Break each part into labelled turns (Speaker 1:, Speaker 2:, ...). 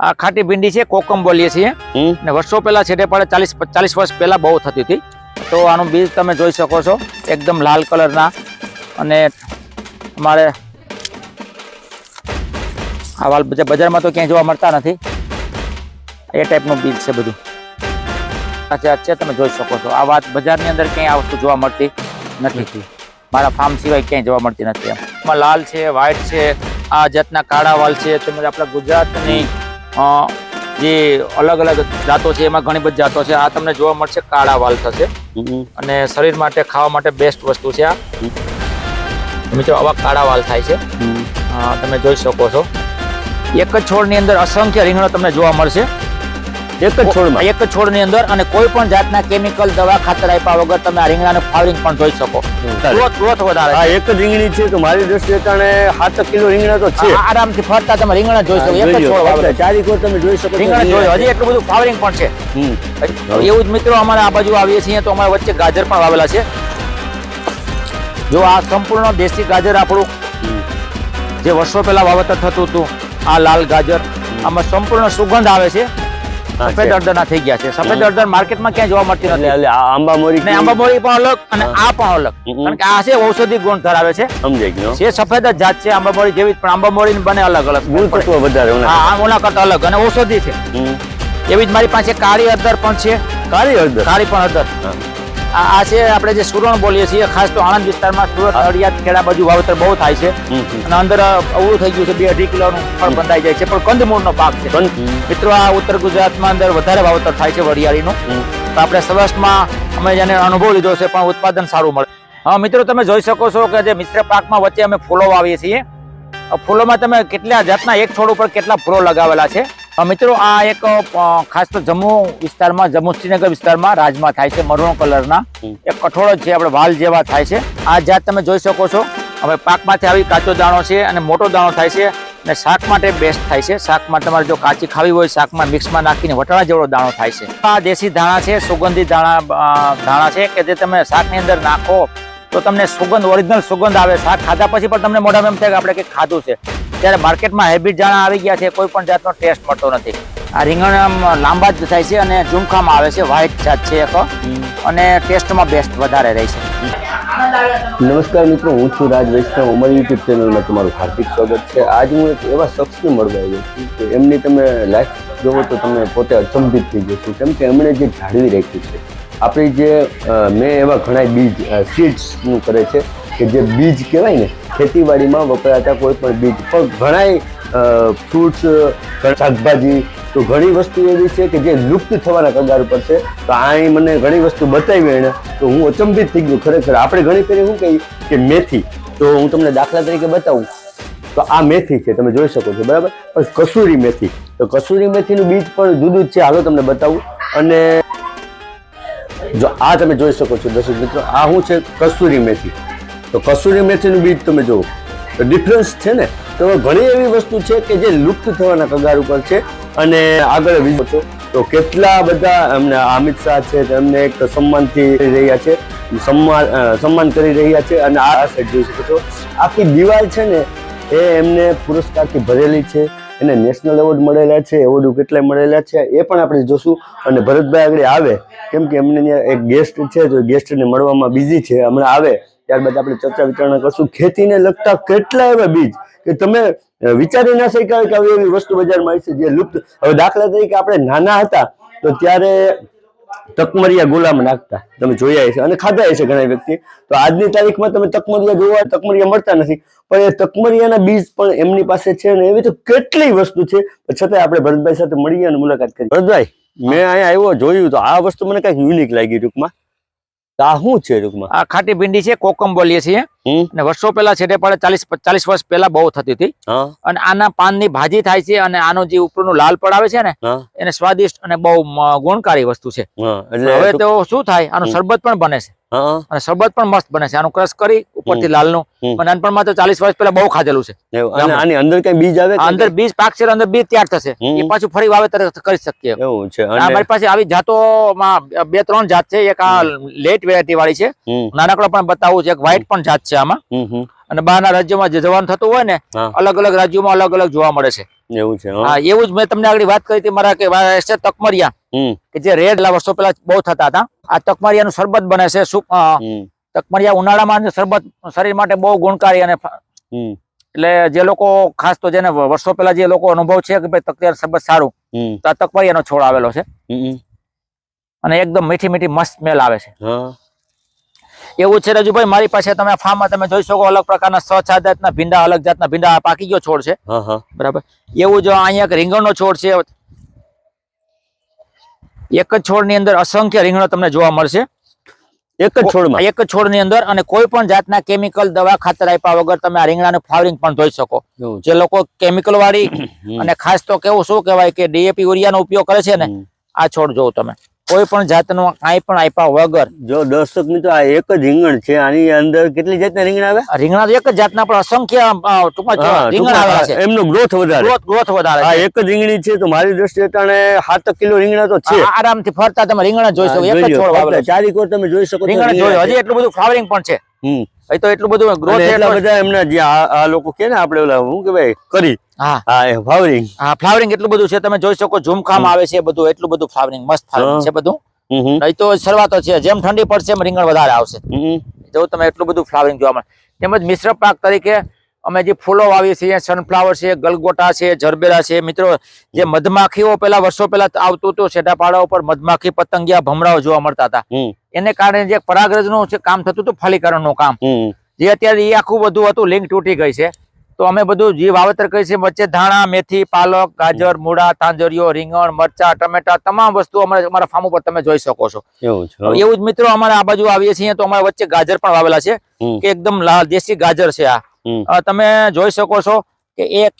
Speaker 1: આ ખાટી ભીંડી છે કોકમ બોલીએ છીએ. અને વર્ષો પહેલા છેટે પડે ચાલીસ ચાલીસ વર્ષ પહેલા બહુ થતી હતી. તો આનું બીજ તમે જોઈ શકો છો એકદમ લાલ કલરના. અને અમારે આ વાલ બજા- બજારમાં તો ક્યાંય જોવા મળતા નથી. એ ટાઈપનું બીજ છે બધું. અચ્છા છે તમે જોઈ શકો છો. આ વાત બજારની અંદર ક્યાંય આ વસ્તુ જોવા મળતી નથી. મારા ફાર્મ સિવાય ક્યાંય જોવા મળતી નથી એમ. લાલ છે વ્હાઈટ છે આ જાતના કાળા વાલ છે. તેમજ આપણા ગુજરાતની જે અલગ અલગ જાતો છે એમાં ઘણી બધી જાતો છે. આ તમને જોવા મળશે કાળા વાલ થશે. અને શરીર માટે ખાવા માટે બેસ્ટ વસ્તુ છે આ. મિત્રો આવા કાળા વાલ થાય છે. તમે જોઈ શકો છો. એક જ છોડની અંદર અસંખ્ય રીંગણો તમને જોવા મળશે.
Speaker 2: એક જ છોડમાં?
Speaker 1: એક જ છોડની અંદર અને કોઈ પણ જાતના કેમિકલ દવા ખાતર આપ્યા વગર તમે આ રીંગણાને ફાવરિંગ પણ જોઈ શકો. ગ્રોથ ગ્રોથ વધારે હા
Speaker 2: એક જ રીંગણી છે તો મારી દ્રષ્ટિએ કારણે સાત કિલો રીંગણા તો છે.
Speaker 1: આરામથી ફરતા તમે રીંગણા જોઈ શકો એક જ છોડ.
Speaker 2: આપણે ચારેક તમે જોઈ શકો
Speaker 1: રીંગણા જોઈ હજી એટલું બધું ફાવરિંગ પણ છે. એવું જ મિત્રો અમારે આ બાજુ આવીએ છીએ તો અમારા વચ્ચે ગાજર પણ વાવેલા છે. જો આ સંપૂર્ણ દેશી ગાજર આપણું જે વર્ષો પહેલા વાવેતર થતું હતું આ લાલ ગાજર આમાં સંપૂર્ણ સુગંધ આવે છે. સફેદ. અડદરના થઈ ગયા છે. સફેદ અડદર માર્કેટમાં ક્યાં જોવા મળતી નથી.
Speaker 2: એટલે આ
Speaker 1: ને આંબામોરી પણ અલગ અને આ પણ અલગ. કારણ કે આ છે ઔષધિ ગુણ ધરાવે છે.
Speaker 2: સમજાય ગયો
Speaker 1: છે સફેદ જ જાત છે આંબામોરી જેવી પણ આંબામોરી બને અલગ અલગ.
Speaker 2: ગુણ તત્વ વધારે
Speaker 1: હા આ ઓના કરતા અલગ અને ઔષધિ છે. એવી જ મારી પાસે કાળી અડદર પણ છે.
Speaker 2: કાળી અડદર
Speaker 1: કાળી પણ અડદર. આ છે આપણે જે સુરણ બોલીએ છીએ ખાસ તો આણંદ વિસ્તારમાં સુરત નડિયાદ ખેડા બાજુ વાવેતર બહુ થાય છે. અને અંદર અવળું થઈ ગયું છે બે અઢી કિલોનું ફળ બંધાઈ જાય છે પણ કંદમૂળનો પાક છે. મિત્રો આ ઉત્તર ગુજરાતમાં અંદર વધારે વાવેતર થાય છે વરિયાળીનું. તો આપણે સૌરાષ્ટ્રમાં અમે જેને અનુભવ લીધો છે પણ ઉત્પાદન સારું મળે. હા મિત્રો તમે જોઈ શકો છો કે જે મિશ્ર પાકમાં વચ્ચે અમે ફૂલો વાવીએ છીએ. ફૂલોમાં તમે કેટલા જાતના એક છોડ ઉપર કેટલા ફૂલો લગાવેલા છે? મિત્રો આ એક ખાસ તો જમ્મુ વિસ્તારમાં જમ્મુ શ્રીનગર વિસ્તારમાં રાજમાં થાય છે મરૂણ કલરના. એક કઠોળ છે આપણે વાલ જેવા થાય છે. આ જાત તમે જોઈ શકો છો. હવે પાકમાંથી આવી કાચો દાણો છે અને મોટો દાણો થાય છે અને શાક માટે બેસ્ટ થાય છે. શાકમાં તમારે જો કાચી ખાવી હોય શાકમાં મિક્સમાં નાખીને વટાણા જેવડો દાણો થાય છે. આ દેશી ધાણા છે સુગંધિત દાણા ધાણા છે કે જે તમે શાકની અંદર નાખો તો તમને સુગંધ ઓરિજિનલ સુગંધ આવે. શાક ખાધા પછી પણ તમને મોઢામાં એમ થાય કે આપણે કંઈક ખાધું છે. ત્યારે માર્કેટમાં હાઇબ્રિડ જાણા આવી ગયા છે, કોઈ પણ જાતનો ટેસ્ટ મળતો નથી. આ રીંગણ લાંબા જ થાય છે અને ઝુમખામાં આવે છે વ્હાઇટ જાત છે એક અને ટેસ્ટમાં બેસ્ટ વધારે રહે છે.
Speaker 2: નમસ્કાર મિત્રો, હું છું રાજ વૈષ્ણવ. અમારી યુટ્યુબ ચેનલમાં તમારું હાર્દિક સ્વાગત છે. આજ હું એક એવા શખ્સને મળવા આવ્યો છું કે એમની તમે લાઈફ જોવો તો તમે પોતે અચંભિત થઈ જશો. કેમ કે એમણે જે જાળવી રાખ્યું છે, આપણી જે મેં એવા ઘણા બીજ સીડ્સનું કરે છે કે જે બીજ કહેવાય ને ખેતીવાડીમાં વપરાતા કોઈ પણ બીજ. પણ ઘણા ફ્રૂટ્સ શાકભાજી, તો ઘણી વસ્તુ એવી છે કે જે લુપ્ત થવાના કગાર ઉપર છે. તો આ મને ઘણી વસ્તુ બતાવી એણે. તો હું અચંબિત થઈ ગયો ખરેખર. આપણે ઘણી પહેલી શું કહીએ કે મેથી. તો હું તમને દાખલા તરીકે બતાવું. તો આ મેથી છે. તમે જોઈ શકો છો. બરાબર? પણ કસૂરી મેથી. તો કસૂરી મેથીનું બીજ પણ જુદું જ છે. હાલો તમને બતાવું. અને જો આ તમે જોઈ શકો છો દર્શક મિત્રો, આ શું છે? કસૂરી મેથી. તો કસૂરી મેથીનું બીજ તમે જુઓ. તો ડિફરન્સ છે ને? તો ઘણી એવી વસ્તુ છે કે જે લુપ્ત થવાના કગાર ઉપર છે. અને આગળ વિજો છો. તો કેટલા બધા એમને અમિત શાહ છે, તેમને એક સન્માનથી રહ્યા છે. સન્માન સન્માન કરી રહ્યા છે અને આ સાઈડ જોઈ શકો છો. આખી દિવાલ છે ને, એ એમને પુરસ્કારથી ભરેલી છે. એને નેશનલ એવોર્ડ મળેલા છે એવોર્ડ કેટલાય મળેલા છે, એ પણ આપણે જોશું. અને ભરતભાઈ આગળ આવે. કેમ કે એમને એક ગેસ્ટ છે, તો ગેસ્ટને મળવામાં બિઝી છે. હમણાં આવે. ત્યારબાદ આપણે ચર્ચા વિચારણા કરશું. ખેતીને લગતા કેટલા એવા બીજ કે તમે વિચારી ના શક્યા કે આવી એવી વસ્તુ બજારમાં આવી છે જે લુપ્ત, હવે દાખલા તરીકે આપણે નાના હતા તો ત્યારે તકમરિયા ગુલામ નાખતા. તમે જોયા છે અને ખાધા છે ઘણા વ્યક્તિ. તો આજની તારીખમાં તમે તકમરિયા જોવા તકમરિયા મળતા નથી. પણ એ તકમરિયાના બીજ પણ એમની પાસે છે ને એવી તો કેટલી વસ્તુ છે. છતાં આપણે ભરતભાઈ સાથે મળીએ અને મુલાકાત કરી ભરતભાઈ, મેં અહીંયા આવ્યો, જોયું તો આ વસ્તુ મને કંઈક યુનિક લાગી ટૂંકમાં. આ શું છે ટૂંકમાં?
Speaker 1: આ ખાટી ભીંડી છે કોકમ બોલીએ છીએ. અને વર્ષો પહેલા છેટે પડે ચાલીસ ચાલીસ વર્ષ પહેલા બહુ થતી હતી. અને આના પાનની ભાજી થાય છે અને આનું જે ઉપરનું લાલ પડ આવે છે ને એને સ્વાદિષ્ટ અને બહુ ગુણકારી વસ્તુ છે. હવે તો શું થાય? આનું શરબત પણ બને છે. અને શરબત પણ મસ્ત બને છે. આનું ક્રશ કરી ઉપરથી
Speaker 2: લાલ
Speaker 1: લાલનું.
Speaker 2: હમ.
Speaker 1: પણ નાનપણમાં તો ચાલીસ વર્ષ પહેલા બહુ ખાધેલું છે.
Speaker 2: આની અંદર કઈ બીજ આવે
Speaker 1: અંદર બીજ પાક છે અંદર બીજ તૈયાર થશે. એ પાછું ફરી વાવેતર કરી શકીએ.
Speaker 2: એવું છે.
Speaker 1: મારી પાસે આવી જાતોમાં બે ત્રણ જાત છે. એક આ લેટ વેરાયટી વાળી છે. નાનકડો પણ બતાવું છે. એક વ્હાઈટ પણ જાત છે આમાં. અને બહારના રાજ્યોમાં જે જવાનું થતું હોય ને અલગ અલગ રાજ્યોમાં અલગ અલગ જોવા મળે છે.
Speaker 2: એવું છે હા.
Speaker 1: એવું જ મેં તમને આગળ વાત કરી હતી મારા કે છે તકમરિયા. કે જે રેડ વર્ષો પેલા બહુ થતા હતા. આ તકમરિયાનું શરબત બને છે તકમરિયા ઉનાળામાં શરબત શરીર માટે બહુ ગુણકારી અને એટલે જે લોકો ખાસ તો જેને વર્ષો પેલા જે લોકો અનુભવ છે કે ભાઈ તકિયા શરબત સારું તો આ તકમરિયાનો છોડ આવેલો છે. અને એકદમ મીઠી મીઠી મસ્ત સ્મેલ આવે છે. એવું છે રજુભાઈ મારી પાસે તમે ફાર્મમાં તમે જોઈ શકો અલગ પ્રકારના છ છ જાતના ભીંડા અલગ જાતના ભીંડા પાકી ગયો છોડ છે. બરાબર. એવું જો અહીંયા એક રીંગણનો છોડ છે. એક જ છોડની અંદર અસંખ્ય રીંગણો તમને જોવા મળશે.
Speaker 2: એક જ છોડમાં?
Speaker 1: એક જ છોડની અંદર અને કોઈ પણ જાતના કેમિકલ દવા ખાતર આપ્યા વગર તમે આ રીંગણાનું ફ્લાવરિંગ પણ જોઈ શકો. જે લોકો કેમિકલ વાળી અને ખાસ તો કેવું શું કહેવાય કે ડીએપી યુરિયાનો ઉપયોગ કરે છે ને આ છોડ જોવો તમે. કોઈ પણ જાતનો કાંઈ પણ આપ્યા વગર.
Speaker 2: જો દર્શક મિત્રો આ એક જ રીંગણ છે આની અંદર કેટલી જાતના રીંગણ આવે?
Speaker 1: રીંગણા તો એક જ જાતના પણ અસંખ્ય ટૂંકમાં રીંગણ આવે છે.
Speaker 2: એમનો ગ્રોથ વધારે.
Speaker 1: ગ્રોથ વધારે
Speaker 2: આ એક જ રીંગણી છે તો મારી દ્રષ્ટિએ અટાણે સાત કિલો રીંગણા તો છે.
Speaker 1: આરામથી ફરતા તમે રીંગણા જોઈ શકો એક જ છોડ વાવેલો
Speaker 2: ચારેક તમે જોઈ શકો
Speaker 1: રીંગણ
Speaker 2: જોઈ
Speaker 1: હજી એટલું બધું ફ્લાવરિંગ પણ છે.
Speaker 2: હમ.
Speaker 1: એ તો એટલું બધું ગ્રોથ
Speaker 2: એટલા બધા એમના જે આ લોકો કે ને આપણે ઓલા શું કહેવાય કરી.
Speaker 1: હા.
Speaker 2: હા
Speaker 1: ફ્લાવરિંગ એટલું બધું છે તમે જોઈ શકો ઝુમખામ આવે છે બધું એટલું બધું ફ્લાવરિંગ મસ્ત ફ્લાવરિંગ. છે બધું. નહીં તો શરૂઆતો છે જેમ ઠંડી પડશે એમ રીંગણ વધારે આવશે. જો તમે એટલું બધું ફ્લાવરિંગ જોવા મળે. તેમજ મિશ્ર પાક તરીકે અમે જે ફૂલો વાવીએ છીએ સનફ્લાવર છે ગલગોટા છે જરબેરા છે મિત્રો જે મધમાખીઓ પેલા વર્ષો પહેલા આવતું હતું સેટાપાડા ઉપર મધમાખી પતંગિયા ભમરાઓ જોવા મળતા હતા. એને કારણે જે પરાગરજનું જે કામ થતું હતું ફલીકરણનું કામ. જે અત્યારે એ આખું બધું હતું લિંક તૂટી ગઈ છે. તો અમે બધું જે વાવેતર કરી છીએ વચ્ચે ધાણા મેથી પાલક ગાજર મૂળા તાંજરીઓ રીંગણ મરચા ટમેટા તમામ વસ્તુ અમારે અમારા ફાર્મ ઉપર તમે જોઈ શકો છો.
Speaker 2: એવું
Speaker 1: જ મિત્રો અમારે આ બાજુ આવીએ છીએ તો અમારા વચ્ચે ગાજર પણ વાવેલા છે કે એકદમ લાલ દેશી ગાજર છે આ. તમે જોઈ શકો છો કે એક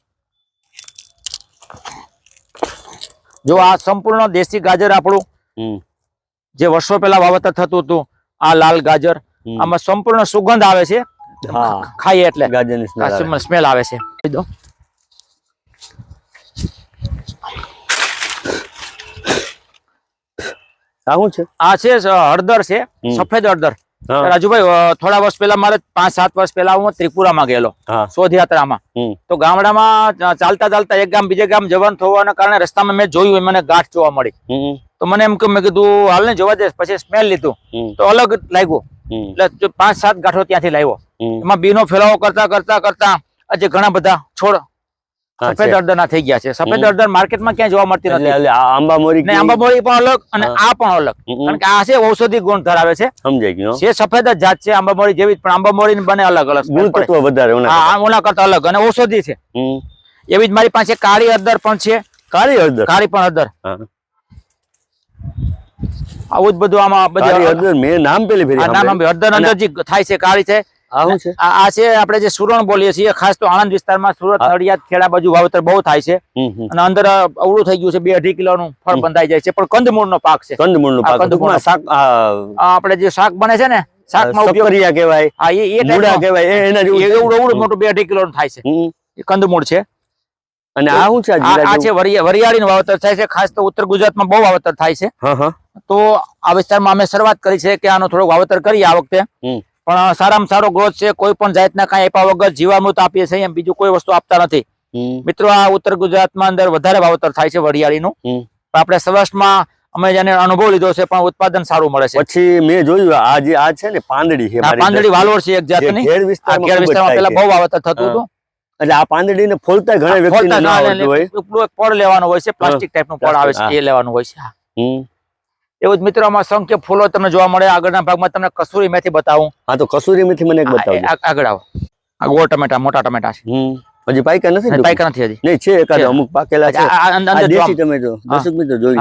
Speaker 1: જો આ સંપૂર્ણ દેશી ગાજર આપણું. જે વર્ષો પહેલા વાવેતર થતું હતું આ લાલ ગાજર આમાં સંપૂર્ણ સુગંધ આવે છે. ખાઈએ એટલે.
Speaker 2: ગાજરની
Speaker 1: સ્મેલ આવે. છે.
Speaker 2: આ છે?
Speaker 1: આ છે હળદર છે. સફેદ હળદર. રાજુભાઈ થોડા વર્ષ પહેલા મારે પાંચ સાત વર્ષ પહેલા હું ત્રિપુરામાં ગયેલો શોધયાત્રામાં. તો ગામડામાં ચાલતા ચાલતા એક ગામ બીજે ગામ જવાનું થવાના કારણે રસ્તામાં મેં જોયું મને ગાંઠ જોવા મળી. તો મને એમ કે મેં કીધું હાલ ને જોવા દે પછી સ્મેલ લીધું. તો અલગ લાગ્યું. એટલે જો પાંચ સાત ગાંઠો ત્યાંથી લાવ્યો. એમાં બીનો ફેલાવો કરતા કરતા કરતા આજે ઘણા બધા છોડ સફેદ
Speaker 2: અડદર
Speaker 1: ના થઈ ગયા છે. સફેદ અડદર માર્કેટમાં ક્યાં જોવા મળતી નથી.
Speaker 2: એટલે આ આંબા મોરી
Speaker 1: ને આંબામોરી પણ અલગ અને આ પણ અલગ. કારણ કે આ છે ઔષધિ ગુણ ધરાવે છે.
Speaker 2: સમજાઈ ગયો
Speaker 1: છે સફેદ જ જાત છે આંબામોરી જેવી જ પણ આંબામોરી બને અલગ અલગ
Speaker 2: ગુણ વધારે ઓના
Speaker 1: કરતા. અલગ અને ઔષધિ છે. એવી જ મારી પાસે કાળી અડદર પણ છે.
Speaker 2: કાળી અડદર
Speaker 1: કાળી પણ
Speaker 2: હા.
Speaker 1: આવું જ બધું આમાં બધી
Speaker 2: મેં નામ પેલી ફેરી
Speaker 1: આ નામ. હળદર અંદર જે થાય છે કાળી છે.
Speaker 2: આ છે?
Speaker 1: આ આ છે આપણે જે સુરણ બોલીએ છીએ ખાસ તો આણંદ વિસ્તારમાં સુરત નડિયાદ ખેડા બાજુ વાવેતર બહુ થાય છે. અને અંદર અવળું થઈ ગયું છે બે અઢી કિલોનું ફળ. બંધાઈ જાય છે. પણ કંદમૂળનો પાક છે.
Speaker 2: કંદમૂળનું
Speaker 1: આ
Speaker 2: પાક
Speaker 1: કંદમૂળનો
Speaker 2: શાક
Speaker 1: આપણે જે શાક બને છે ને શાકમાં ઉપયોગ
Speaker 2: કહેવાય
Speaker 1: હા એ. એવડું મોટું બે અઢી કિલોનું થાય છે. કંદમૂળ છે.
Speaker 2: અને આ શું છે આ
Speaker 1: છે વરિયાળીનું વાવેતર થાય છે ખાસ તો ઉત્તર ગુજરાતમાં બહુ વાવેતર થાય છે. તો આ વિસ્તારમાં અમે શરૂઆત કરી છે કે આનો થોડું વાવેતર કરીએ આ વખતે. પણ સારામાં સારો ગ્રોથ છે કોઈ પણ જાતના કાંઈ આપ્યા વગર જીવામૃત આપીએ છીએ એમ બીજું કોઈ વસ્તુ આપતા નથી. મિત્રો આ ઉત્તર ગુજરાતમાં અંદર વધારે વાવેતર થાય છે વરિયાળીનું. આપણે સૌરાષ્ટ્રમાં અમે જેને અનુભવ લીધો છે પણ ઉત્પાદન સારું મળે છે.
Speaker 2: પછી મેં જોયું આ જે આ છે ને પાંદડી છે
Speaker 1: પાંદડી વાલોર છે એક જાતની.
Speaker 2: વિસ્તારમાં
Speaker 1: પેલા બહુ વાવેતર થતું હતું.
Speaker 2: એટલે આ પાંદડીને ફોલતા ઘણા વ્યક્તિને ના
Speaker 1: ના
Speaker 2: આવડતું હોય.
Speaker 1: ઉપલું એક પડ લેવાનો હોય છે પ્લાસ્ટિક ટાઈપનું પડ આવે છે એ લેવાનું હોય છે
Speaker 2: હમ.
Speaker 1: એવું જ મિત્રો આમાં સંખ્ય ફૂલો તમને જોવા મળે આગળના ભાગમાં તમને કસૂરી મેથી બતાવું.
Speaker 2: હા તો કસૂરી મેથી મને એક
Speaker 1: બતાવો આગળ આવો. આ ગોળ ટમેટા મોટા ટમેટા છે.
Speaker 2: હમ. હજી પાક્યા નથી ને
Speaker 1: પાયકા નથી હજી.
Speaker 2: નહીં છે એકાદ અમુક પાકેલા છે.
Speaker 1: આ-
Speaker 2: દેશી ટમેટો. દર્શક મિત્રો જોઈ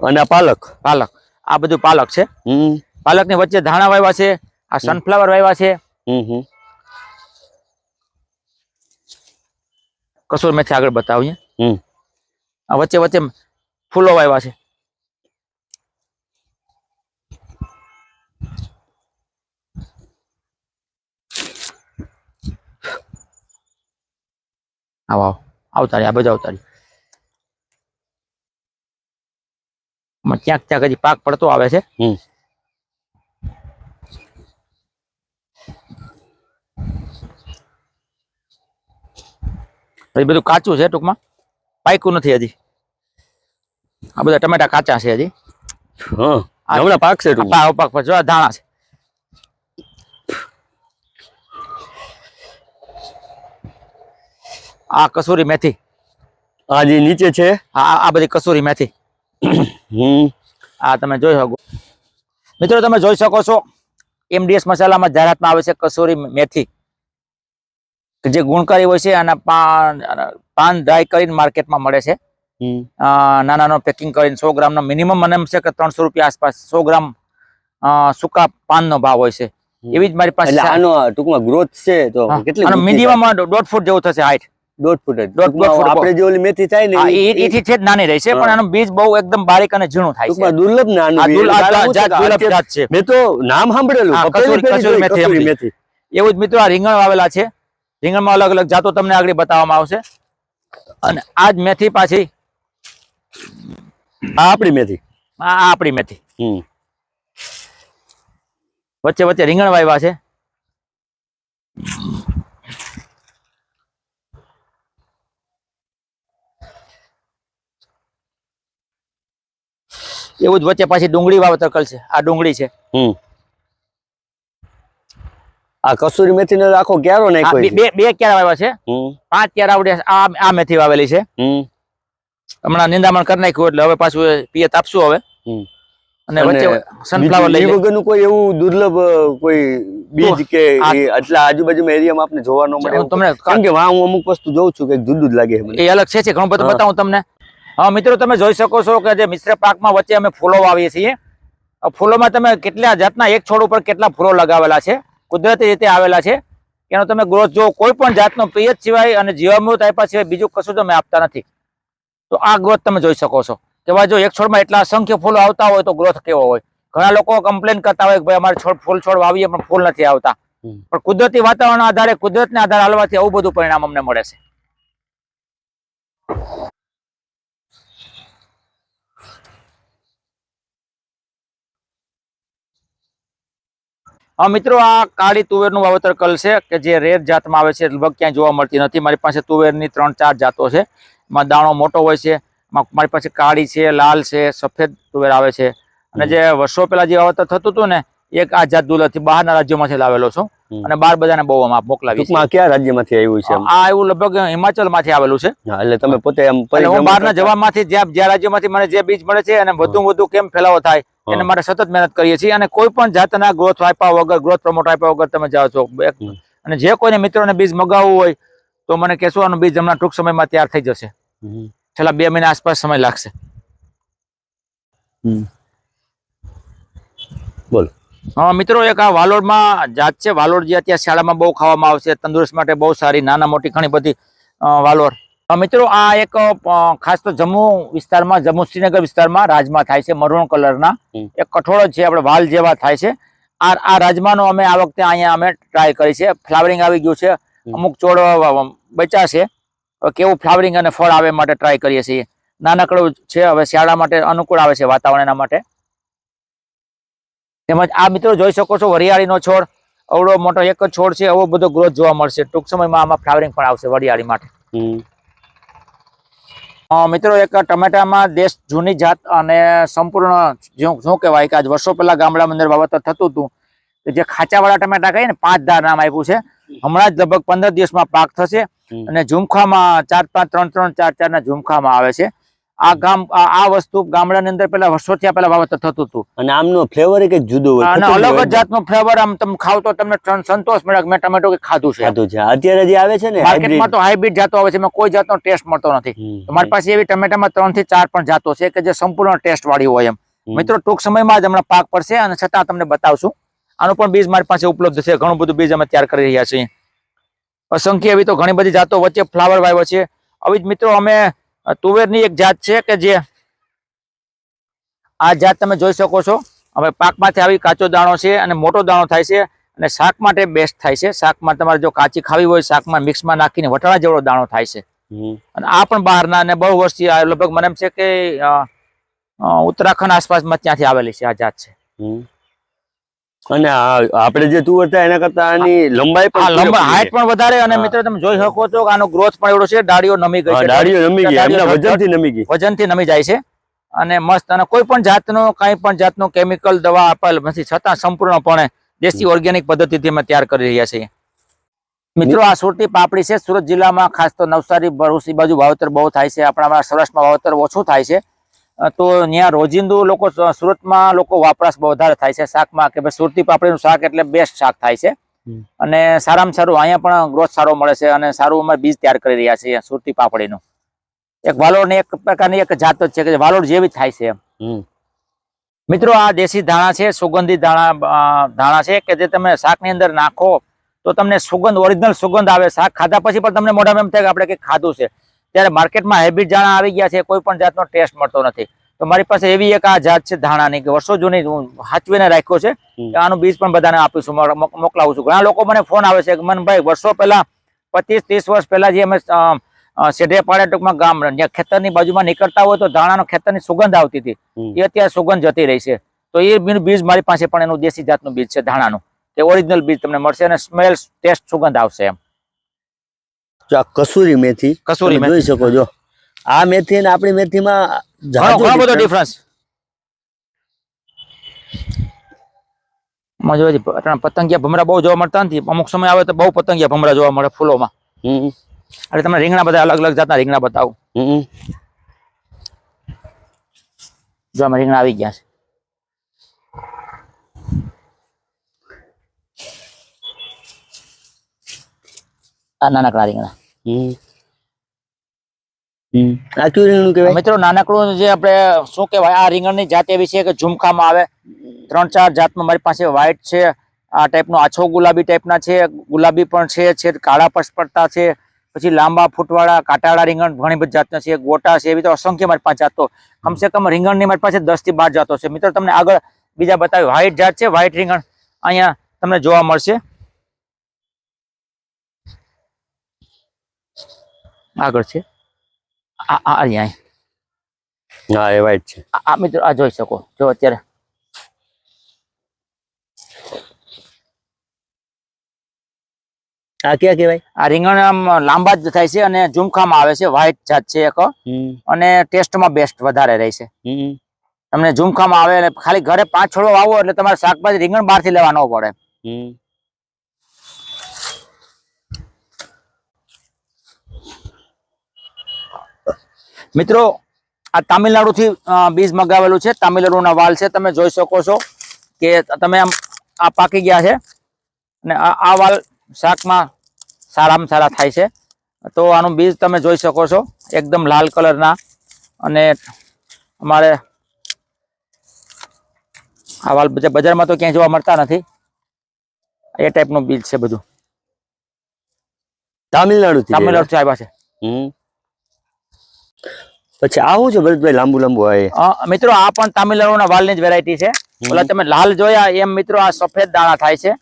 Speaker 2: અને આ પાલક?
Speaker 1: પાલક. આ બધું પાલક છે.
Speaker 2: હમ.
Speaker 1: પાલકની વચ્ચે ધાણા વાવ્યા છે આ સનફ્લાવર વાવ્યા છે.
Speaker 2: હમ હમ.
Speaker 1: કસૂર મેથી આગળ બતાવીએ આ વચ્ચે વચ્ચે ફૂલો વાવ્યા છે. આવો આવો. આવતારી આ બધા આવતારી ક્યાંક ક્યાંક હજી પાક પડતો આવે છે. એ બધું કાચું છે ટૂંકમાં. પાક્યું નથી હજી. આ બધા ટમેટા કાચા છે હજી.
Speaker 2: હમણાં
Speaker 1: આ
Speaker 2: ટૂંકમાં.
Speaker 1: પાક પાક જો આ ધાણા છે. આ કસૂરી મેથી.
Speaker 2: આ જે નીચે છે?
Speaker 1: આ આ- બધી કસૂરી મેથી. આ તમે જોઈ શકો. મિત્રો તમે જોઈ શકો છો એમડીએસ મસાલામાં જાહેરાતમાં આવે છે કસૂરી મેથી. કે જે ગુણકારી હોય છે અને પાન પાન ડ્રાય કરીને માર્કેટમાં મળે છે. નાના નાનો પેકિંગ કરીને સો ગ્રામનો મિનિમમ મને એમ છે કે ત્રણસો રૂપિયા આસપાસ સો ગ્રામ સૂકા પાનનો ભાવ હોય છે. એવી જ મારી પાસે
Speaker 2: આનો ટૂંકમાં ગ્રોથ છે તો કેટલી
Speaker 1: મિનિમમ દોઢ ફૂટ જેવું થશે હાઈટ
Speaker 2: દોઢ ફૂટ
Speaker 1: દોઢ- દોઢ ફૂટ
Speaker 2: આપણે જે ઓલી મેથી થાય ને
Speaker 1: એથી છે નાની રહી છે પણ
Speaker 2: હા.
Speaker 1: બીજ બહુ એકદમ બારીક અને ઝીણું થાય છે.
Speaker 2: દુર્લભ ને આનું
Speaker 1: આ
Speaker 2: બી.
Speaker 1: દુર્લભ
Speaker 2: કારણ શું છે
Speaker 1: જાત- છે.
Speaker 2: મેં તો નામ સાંભળેલું
Speaker 1: મેથી
Speaker 2: મેથી.
Speaker 1: એવું જ મિત્રો આ રીંગણ વાવેલા છે. રીંગણમાં અલગ અલગ જાતો તમને આગળ બતાવવામાં આવશે. અને આ જ મેથી પાછી
Speaker 2: આ આપણી મેથી.
Speaker 1: આ આપણી મેથી. વચ્ચે વચ્ચે રીંગણ વાવ્યા છે. એવું જ વચ્ચે પાછી ડુંગળી વાવતર કરશે. આ ડુંગળી છે.
Speaker 2: હમ. આ કસૂરી મેથી નો આખો ક્યારો નાખ્યો
Speaker 1: બે બે- ક્યારા વાવ્યા છે? પાંચ ક્યારા આવડે આ આ મેથી વાવેલી છે. હમણાં નિંદામણ કરી નાખ્યું એટલે હવે પાછું પિયત આપશું હવે. અને વચ્ચે સનફ્લાવર લઈ
Speaker 2: વગરનું કોઈ એવું દુર્લભ કોઈ બીજ કે આટલા આજુબાજુ એરિયામાં આપણે જોવા ન મળે
Speaker 1: તમને
Speaker 2: કારણ કે હું અમુક વસ્તુ જોઉં છું કે જુદું જ લાગે
Speaker 1: એ અલગ છે છે. ઘણું બધું બતાવું તમને. હા મિત્રો તમે જોઈ શકો છો કે જે મિશ્ર પાકમાં વચ્ચે અમે ફૂલો વાવીએ છીએ. આ ફૂલોમાં તમે કેટલા જાતના એક છોડ ઉપર કેટલા ફૂલો લગાવેલા છે? કુદરતી રીતે આવેલા છે. એનો તમે ગ્રોથ જો કોઈ પણ જાતનો પિયત સિવાય અને જીવામૃત આપ્યા સિવાય બીજું કશું તમે આપતા નથી. તો આ ગ્રોથ તમે જોઈ શકો છો. કે ભાઈ જો એક છોડમાં એટલા અસંખ્ય ફૂલો આવતા હોય તો ગ્રોથ કેવો હોય? ઘણા લોકો કમ્પ્લેન કરતા હોય કે ભાઈ અમારે છોડ ફૂલ છોડ વાવીએ પણ ફૂલ નથી આવતા. પણ કુદરતી વાતાવરણ આધારે કુદરતના આધારે હાલવાથી આવું બધું પરિણામ અમને મળે છે. હા મિત્રો આ કાળી તુવેરનું વાવેતર કલ છે કે જે રેર જાતમાં આવે છે લગભગ ક્યાંય જોવા મળતી નથી. મારી પાસે તુવેરની ત્રણ ચાર જાતો છે. એમાં દાણો મોટો હોય છે. મારી પાસે કાળી છે લાલ છે સફેદ તુવેર આવે છે. અને જે વર્ષો પહેલા જે વાવેતર થતું હતું ને એક આ જાત દુલતથી બહારના રાજ્યોમાંથી લાવેલો છું. અને બાર બધાને બહુ આમ મોકલાવી
Speaker 2: કયા રાજ્યમાંથી આવ્યું છે
Speaker 1: આ એવું લગભગ હિમાચલમાંથી આવેલું છે.
Speaker 2: એટલે તમે પોતે
Speaker 1: બહારના જવામાંથી જ્યાં જ્યાં રાજ્યોમાંથી મને જે બીજ મળે છે અને વધુ વધુ કેમ ફેલાવો થાય. એને માટે સતત મહેનત કરીએ છીએ અને કોઈ પણ જાતના ગ્રોથ આપ્યા વગર ગ્રોથ પ્રમોટ આપ્યા વગર તમે જાઓ છો. અને જે કોઈને મિત્રોને બીજ મગાવવું હોય તો મને આનું બીજ હમણાં ટૂંક સમયમાં તૈયાર થઈ જશે. છેલ્લા બે મહિના આસપાસ સમય લાગશે.
Speaker 2: બોલો.
Speaker 1: હા મિત્રો એક આ વાલોડમાં જાત છે. વાલોડ જે અત્યારે શાળામાં બહુ ખાવામાં આવશે. તંદુરસ્ત માટે બહુ સારી નાના મોટી ઘણી બધી વાલોડ. મિત્રો આ એક ખાસ તો જમ્મુ વિસ્તારમાં જમ્મુ શ્રીનગર વિસ્તારમાં રાજમા થાય છે મરૂણ કલરના. એક કઠોળ છે આપણે વાલ જેવા થાય છે. આ આ રાજમાનો અમે આ વખતે અહીંયા અમે ટ્રાય કરી છે. ફ્લાવરિંગ આવી ગયું છે. અમુક છોડ બચ્યા છે. કેવું ફ્લાવરિંગ અને ફળ આવે માટે ટ્રાય કરીએ છીએ. નાનકડું છે હવે શિયાળા માટે અનુકૂળ આવે છે વાતાવરણ એના માટે. તેમજ આ મિત્રો જોઈ શકો છો વરિયાળીનો છોડ. અવડો મોટો એક જ છોડ છે એવો બધો ગ્રોથ જોવા મળશે. ટૂંક સમયમાં આમાં ફ્લાવરિંગ પણ આવશે વરિયાળી માટે. મિત્રો એક ટમેટામાં દેશ જૂની જાત અને સંપૂર્ણ શું શું કહેવાય કે આજ વર્ષો પહેલા ગામડામાં અંદર બાબત થતું હતું જે ખાચાવાળા ટમેટા કહીએ ને પાંચ ધાર નામ આપ્યું છે. હમણાં જ લગભગ પંદર દિવસમાં પાક થશે અને ઝુમખામાં ચાર પાંચ ત્રણ ત્રણ ચાર ચાર ના ઝુમખામાં આવે છે. આ ગામ આ વસ્તુ ગામડાની અંદર પેલા વર્ષોથી પેલા વાવતર થતું હતું.
Speaker 2: અને આમનો ફ્લેવર એક જુદો હોય
Speaker 1: અલગ જ જાતનો ફ્લેવર આમ તમે ખાવ તો તમને સંતોષ મળે મેં ટમેટો કે ખાધું છે.
Speaker 2: ખાધું છે. અત્યારે જે આવે છે ને
Speaker 1: માર્કેટમાં તો હાઇબ્રિડ જાતો આવે છે એમાં કોઈ જાતનો ટેસ્ટ મળતો નથી. મારી પાસે એવી ટમેટામાં ત્રણથી ચાર પણ જાતો છે કે જે સંપૂર્ણ ટેસ્ટ વાળી હોય એમ. મિત્રો ટૂંક સમયમાં જ હમણાં પાક પડશે અને છતાં તમને બતાવશું. આનું પણ બીજ મારી પાસે ઉપલબ્ધ છે. ઘણું બધું બીજ અમે તૈયાર કરી રહ્યા છીએ. અસંખ્ય એવી તો ઘણી બધી જાતો વચ્ચે ફ્લાવર વાવ્યો છે. આવી જ મિત્રો અમે તુવેરની એક જાત છે કે જે આ જાત તમે જોઈ શકો છો. હવે પાકમાંથી આવી કાચો દાણો છે અને મોટો દાણો થાય છે અને શાક માટે બેસ્ટ થાય છે. શાકમાં તમારે જો કાચી ખાવી હોય શાકમાં મિક્સમાં નાખીને વટાણા જેવડો દાણો થાય છે. અને આ પણ બહારના અને બહુ વર્ષથી લગભગ મને એમ છે કે ઉત્તરાખંડ આસપાસમાં ત્યાંથી આવેલી છે આ જાત છે.
Speaker 2: અને આપણે જે તુવર થાય એના કરતા આની લંબાઈ પણ
Speaker 1: લંબાઈ હાઈટ પણ વધારે અને મિત્ર તમે જોઈ શકો છો કે આનો ગ્રોથ પણ એવડો છે ડાળીઓ નમી. ગઈ છે
Speaker 2: ડાળીઓ નમી ગઈ એમના વજનથી નમી ગઈ.
Speaker 1: વજનથી નમી જાય છે. અને મસ્ત અને કોઈ પણ જાતનો કઈ પણ જાતનો કેમિકલ દવા આપેલ નથી છતાં સંપૂર્ણપણે દેશી ઓર્ગેનિક પદ્ધતિથી અમે તૈયાર કરી રહ્યા છીએ. મિત્રો આ સુરતી પાપડી છે સુરત જિલ્લામાં ખાસ તો નવસારી ભરૂચ એ બાજુ વાવેતર બહુ થાય છે. આપણા સૌરાષ્ટ્રમાં વાવતર ઓછું થાય છે. તો ત્યાં રોજિંદુ લોકો સુરતમાં લોકો વપરાશ બહુ વધારે થાય છે. શાકમાં કે ભાઈ સુરતી પાપડીનું શાક એટલે બેસ્ટ શાક થાય છે. અને સારામાં સારું અહીંયા પણ ગ્રોથ સારો મળે છે અને સારું અમે બીજ તૈયાર કરી રહ્યા છીએ સુરતી પાપડીનું. એક વાલોડ એક પ્રકારની એક જાત જ છે કે વાલોડ જેવી થાય છે મિત્રો આ દેશી ધાણા છે સુગંધી ધાણા ધાણા છે કે જે તમે શાકની અંદર નાખો તો તમને સુગંધ ઓરિજિનલ સુગંધ આવે. શાક ખાધા પછી પણ તમને મોઢામાં એમ થાય કે આપણે કંઈક ખાધું છે. ત્યારે માર્કેટમાં હાઇબ્રિડ ધાણા આવી ગયા છે કોઈ પણ જાતનો ટેસ્ટ મળતો નથી. તો મારી પાસે એવી એક આ જાત છે ધાણાની કે વર્ષો જૂની હું સાચવીને રાખ્યો છે. આનું બીજ પણ બધાને આપીશું મોક- મોક- મોકલાવું છું. ઘણા લોકો મને ફોન આવે છે કે મનભાઈ વર્ષો પહેલા પચીસ ત્રીસ વર્ષ પહેલા જે અમે શેઢે પાડે ટૂંકમાં ગામ જ્યાં ખેતરની બાજુમાં નીકળતા હોય તો ધાણાનો ખેતરની સુગંધ આવતી હતી. એ અત્યારે સુગંધ જતી રહી છે. તો એ બીજ મારી પાસે પણ એનું દેશી જાતનું બીજ છે ધાણાનું. તે ઓરિજિનલ બીજ તમને મળશે અને સ્મેલ ટેસ્ટ સુગંધ આવશે એમ.
Speaker 2: જો આ કસૂરી મેથી
Speaker 1: કસૂરી
Speaker 2: જોઈ શકો છો આ મેથી અને આપણી મેથીમાં
Speaker 1: ઘણો બધો. ડિફરન્સ જોઈ અટાણે પતંગિયા ભમરા બહુ જોવા મળતા નથી અમુક સમય આવે તો બહુ પતંગિયા ભમરા જોવા મળે ફૂલોમાં. એટલે તમને રીંગણા બધા અલગ અલગ જાતના રીંગણા બતાવું. જો આમાં રીંગણા આવી ગયા છે આ નાનકડા રીંગણા.
Speaker 2: આ કયું કહેવાય?
Speaker 1: મિત્રો નાનકડું જે આપણે શું કહેવાય આ રીંગણની જાત એવી છે કે ઝુમખામાં આવે. ત્રણ ચાર જાતમાં મારી પાસે વ્હાઈટ છે આ ટાઈપનો આછો ગુલાબી ટાઈપના છે ગુલાબી પણ છે છેદ કાળા પસપડતા છે પછી લાંબા ફૂટવાળા કાંટાળા રીંગણ ઘણી બધી જાતના છે ગોટા છે એવી તો અસંખ્ય મારી પાસે જાતો. કમસે કમ રીંગણની મારી પાસે દસથી બાર જાતો છે. મિત્રો તમને આગળ બીજા બતાવ્યું વ્હાઈટ જાત છે વ્હાઈટ રીંગણ. અહીંયા તમને જોવા મળશે. આગળ છે? આ આ અહીંયા.
Speaker 2: હા એ છે.
Speaker 1: આ આ મિત્રો આ જોઈ શકો. જો અત્યારે.
Speaker 2: આ ક્યાં કહેવાય?
Speaker 1: આ રીંગણ આમ લાંબા જ થાય છે અને ઝુમખામાં આવે છે વ્હાઈટ જાત છે એક. અને ટેસ્ટમાં બેસ્ટ વધારે રહે છે. તમને ઝુમખામાં આવે ખાલી ઘરે પાંચ છોડો આવો એટલે તમારે શાકભાજી રીંગણ બહારથી લેવા ન પડે. મિત્રો આ તામિલનાડુથી બીજ મગાવેલું છે. તામિલનાડુના વાલ છે તમે જોઈ શકો છો કે તમે આમ આ પાકી ગયા છે અને આ વાલ શાકમાં સારામાં સારા થાય છે. તો આનું બીજ તમે જોઈ શકો છો એકદમ લાલ કલરના અને અમારે આ વાલ બજા- બજારમાં તો ક્યાંય જોવા મળતા નથી. એ ટાઈપનું બીજ છે બધું.
Speaker 2: તામિલનાડુ
Speaker 1: તામિલનાડુથી આવ્યા છે.
Speaker 2: પછી આવું છે ભરતભાઈ લાંબુ લાંબુ આ
Speaker 1: મિત્રો આ પણ તામિલનાડુના વાલની જ વેરાયટી છે. ઓલા તમે લાલ જોયા એમ મિત્રો આ સફેદ દાણા થાય છે.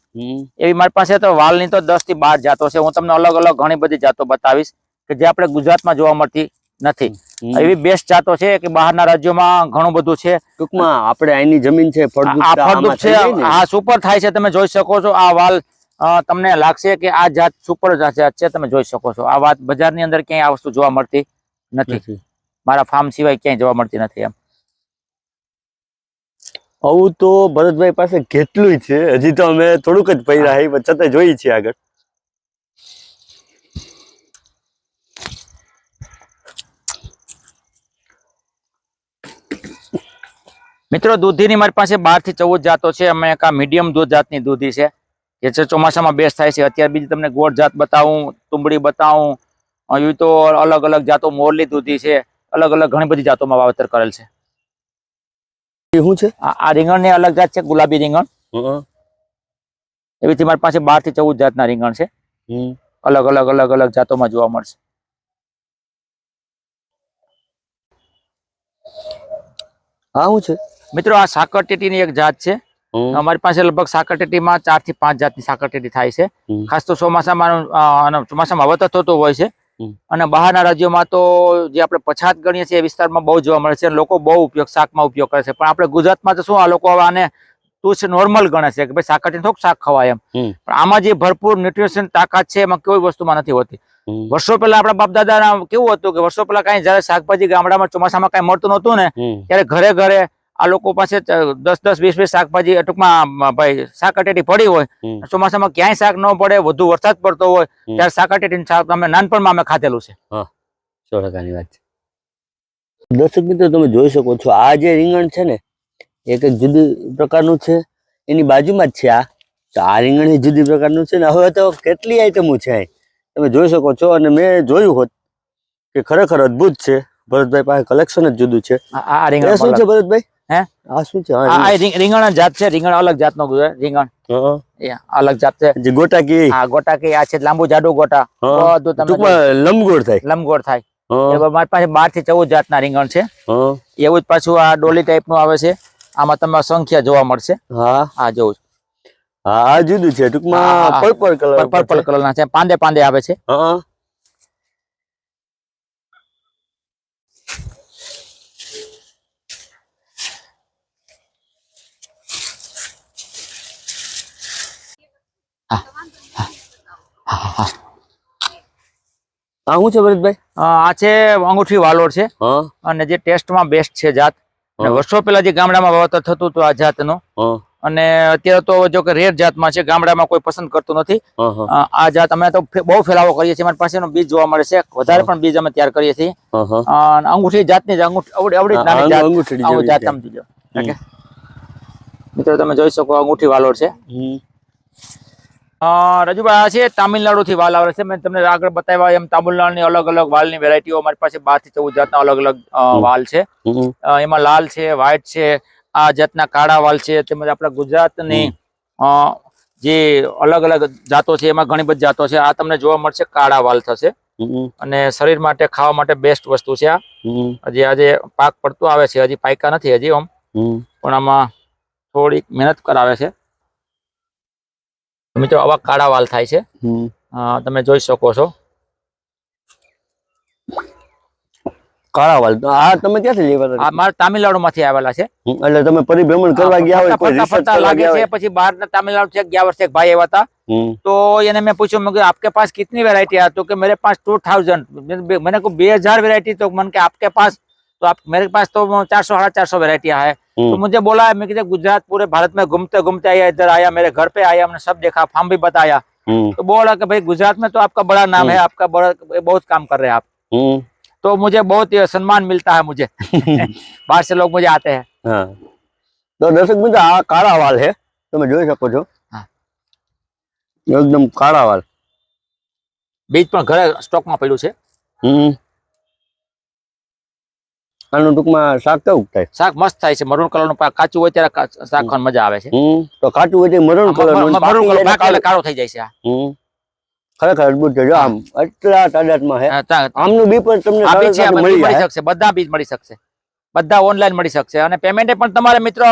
Speaker 1: એવી મારી પાસે તો વાલની તો દસથી બાર જાતો છે. હું તમને અલગ અલગ ઘણી બધી જાતો બતાવીશ કે જે આપણે ગુજરાતમાં જોવા મળતી નથી. એવી બેસ્ટ જાતો છે કે બહારના રાજ્યોમાં ઘણું બધું છે.
Speaker 2: ટૂંકમાં આપણે અહીંની જમીન છે
Speaker 1: ફળદ્રુપ છે આ સુપર થાય છે તમે જોઈ શકો છો. આ વાલ તમને લાગશે કે આ જાત સુપર જાત છે તમે જોઈ શકો છો. આ વાત બજારની અંદર ક્યાંય આ વસ્તુ જોવા મળતી નથી. મારા ફાર્મ સિવાય ક્યાંય જોવા મળતી નથી એમ.
Speaker 2: આવું તો ભરતભાઈ પાસે કેટલું છે. હજી તો અમે થોડુંક જ પૈડા હે પણ છતાંય જોઈ છીએ આગળ.
Speaker 1: મિત્રો દૂધીની મારી પાસે બારથી ચૌદ જાતો છે. અમે એક આ મીડિયમ દૂધ જાતની દૂધી છે. જે ચોમાસામાં બેસ્ટ થાય છે. અત્યારે બીજી તમને ગોળ જાત બતાવું તુંબડી બતાવું એવી તો અલગ અલગ જાતો મોરલી દૂધી છે અલગ અલગ ઘણી બધી જાતોમાં વાવેતર કરેલ છે.
Speaker 2: શું છે?
Speaker 1: આ રીંગણની અલગ જાત છે ગુલાબી રીંગણ. એવી મારી પાસે બારથી ચૌદ જાતના રીંગણ છે. અલગ અલગ અલગ અલગ જાતોમાં જોવા મળશે.
Speaker 2: હા શું છે?
Speaker 1: મિત્રો આ સાકર ટેટીની એક જાત છે. અમારી પાસે લગભગ સાકર ટેટીમાં ચારથી પાંચ જાતની સાકર ટેટી થાય છે. ખાસ તો ચોમાસામાં ચોમાસામાં વાવેતર થતું હોય છે. અને બહારના રાજ્યોમાં તો જે આપણે પછાત ગણીએ છીએ એ વિસ્તારમાં બહુ જોવા મળે છે અને લોકો બહુ ઉપયોગ શાકમાં ઉપયોગ કરે છે. પણ આપણે ગુજરાતમાં તો શું આ લોકો આને તુચ્છ નોર્મલ ગણે છે કે ભાઈ શાકભાજી થોડુંક શાક ખવાય એમ. પણ આમાં જે ભરપૂર ન્યુટ્રિશન તાકાત છે એમાં કોઈ વસ્તુમાં નથી હોતી. વર્ષો પહેલા આપણા બાપ દાદા કેવું હતું કે વર્ષો પહેલા કઈ જયારે શાકભાજી ગામડામાં ચોમાસામાં કઈ મળતું નતું ને ત્યારે ઘરે ઘરે આ લોકો પાસે દસ દસ વીસ વીસ શાકભાજી ટૂંકમાં ભાઈ શાક અટેટી પડી હોય ચોમાસામાં ક્યાંય શાક ન પડે વધુ વરસાદ પડતો હોય ત્યારે શાક અટેટી શાક અમે નાનપણમાં અમે ખાધેલું છે.
Speaker 2: સો ટકાની વાત છે. દર્શક મિત્રો તમે જોઈ શકો છો આ જે રીંગણ છે ને એક એક જુદી પ્રકારનું છે એની બાજુમાં જ છે આ. તો આ રીંગણ જુદી પ્રકારનું છે ને હવે તો કેટલી આઈટમો છે અહીં? તમે જોઈ શકો છો અને મેં જોયું હોત કે ખરેખર અદ્ભુત છે. ભરતભાઈ પાસે કલેક્શન જ જુદું છે.
Speaker 1: આ રીંગણ
Speaker 2: શું છે ભરતભાઈ?
Speaker 1: હે?
Speaker 2: આ શું છે?
Speaker 1: રીંગણ. જાત છે રીંગણ અલગ જાતનો રીંગણ. અલગ જાત છે.
Speaker 2: ગોટા કે
Speaker 1: આ ગોટા કે આ છે લાંબુ જાડુ ગોટા. બધું તમે
Speaker 2: ટૂંકમાં લંબગોળ થાય.
Speaker 1: લંબગોળ થાય. મારી પાસે બારથી ચૌદ જાતના રીંગણ છે. એવું જ પાછું આ ડોલી ટાઈપનું આવે છે. આમાં તમને સંખ્યા જોવા મળશે.
Speaker 2: હા.
Speaker 1: આ જોવું
Speaker 2: હા જુદું છે. ટૂંકમાં પર્પલ કલર
Speaker 1: પર્પલ કલર ના છે. પાંદે પાંદે આવે છે.
Speaker 2: હા શું છે ભરતભાઈ?
Speaker 1: આ છે અંગૂઠી વાલોડ છે. અને જે ટેસ્ટમાં બેસ્ટ છે જાત. અને વર્ષો પહેલા જે ગામડામાં વાવતર થતું હતું આ જાતનું. અને અત્યારે તો જો કે રેર જાતમાં છે ગામડામાં કોઈ પસંદ કરતું નથી. આ જાત અમે તો બહુ ફેલાવો કરીએ છીએ. અમારી પાસેનું બીજ જોવા મળે છે. વધારે પણ બીજ અમે તૈયાર કરીએ છીએ. અંગૂઠી જાતની જ અંગૂઠી આવડી નાની જાત.
Speaker 2: અંગૂઠડી
Speaker 1: જાત
Speaker 2: સમજી
Speaker 1: તમે મિત્રો તમે જોઈ શકો અંગૂઠી વાલોડ છે. રાજુભાઈ આ છે તામિલનાડુ થી વાલ આવે છે. મેં તમને આગળ બતાવ્યા એમ તામિલનાડુની અલગ અલગ વાલની વેરાયટીઓ અમારી પાસે બારથી ચૌદ જાતના અલગ અલગ વાલ છે. એમાં લાલ છે વ્હાઈટ છે આ જાતના કાળા વાલ છે તેમજ આપણા ગુજરાતની જે અલગ અલગ જાતો છે એમાં ઘણી બધી જાતો છે. આ તમને જોવા મળશે કાળા વાલ થશે. અને શરીર માટે ખાવા માટે બેસ્ટ વસ્તુ છે આ. હજી આજે પાક પડતો આવે છે હજી પાયકા નથી હજી આમ પણ આમાં થોડીક મહેનત કરાવે છે. મિત્રો આવા કાળા વાલ થાય છે
Speaker 2: હમ.
Speaker 1: અ, તમે જોઈ શકો છો
Speaker 2: કાળા વાલ તો આ તમે ક્યાંથી લેવા હતા?
Speaker 1: આ મારા તામિલનાડુ માંથી આવેલા છે
Speaker 2: હમ. એટલે તમે પરિભ્રમણ કરવા ગયા હોય
Speaker 1: ફરતા
Speaker 2: કોઈ
Speaker 1: ફરતા
Speaker 2: research
Speaker 1: ફરતા
Speaker 2: કરવા
Speaker 1: લાગે
Speaker 2: ગયા
Speaker 1: છે
Speaker 2: હોય
Speaker 1: પછી બહાર તામિલનાડુ છે ગયા વર્ષે એક ભાઈ આવ્યા હતા
Speaker 2: હમ.
Speaker 1: तो એને મેં પૂછ્યું મેં कहा आपके पास कितनी वैरायटी है तो कि मेरे पास टू थाउजेंड मैंने को बे हजार वैरायटी तो मन के आपके पास तो आप मेरे पास तो चार सौ साढ़े चार सौ वैरायटियां है तो
Speaker 2: हम्म।
Speaker 1: मुझे बोला है मैं किधर गुजरात पूरे भारत में घूमते घूमते आया इधर आया मेरे घर पे आया हमने सब देखा फार्म भी बताया
Speaker 2: हम्म.
Speaker 1: तो बोला कि भाई गुजरात में तो आपका बड़ा नाम है आपका बड़ा बहुत काम कर रहे हैं आप
Speaker 2: हम्म.
Speaker 1: तो मुझे बहुत ये सम्मान मिलता है मुझे बाहर से लोग मुझे आते हैं
Speaker 2: હા તો દર્શક મિત્રો આ કાળા વાલ છે તમે જોઈ શકો છો
Speaker 1: હા.
Speaker 2: એકદમ કાળા વાલ
Speaker 1: બીજ પણ ઘરે સ્ટોકમાં પડ્યું છે
Speaker 2: હમ આનું ટૂંકમાં શાક કેવું થાય?
Speaker 1: શાક મસ્ત થાય છે. મરૂન કલરનું કાચું હોય ત્યારે શાક ખાવાની મજા આવે છે.
Speaker 2: તો કાચું હોય મરૂન કલર
Speaker 1: મરૂન કલર કાળો થઈ જાય છે
Speaker 2: ખરેખર અદભુત છે. જો આમ એટલા તાદાદમાં છે આમનું બી પણ તમને મળી
Speaker 1: શકશે. બધા બીજ મળી શકશે. બધા ઓનલાઈન મળી શકશે. અને પેમેન્ટ પણ તમારે મિત્રો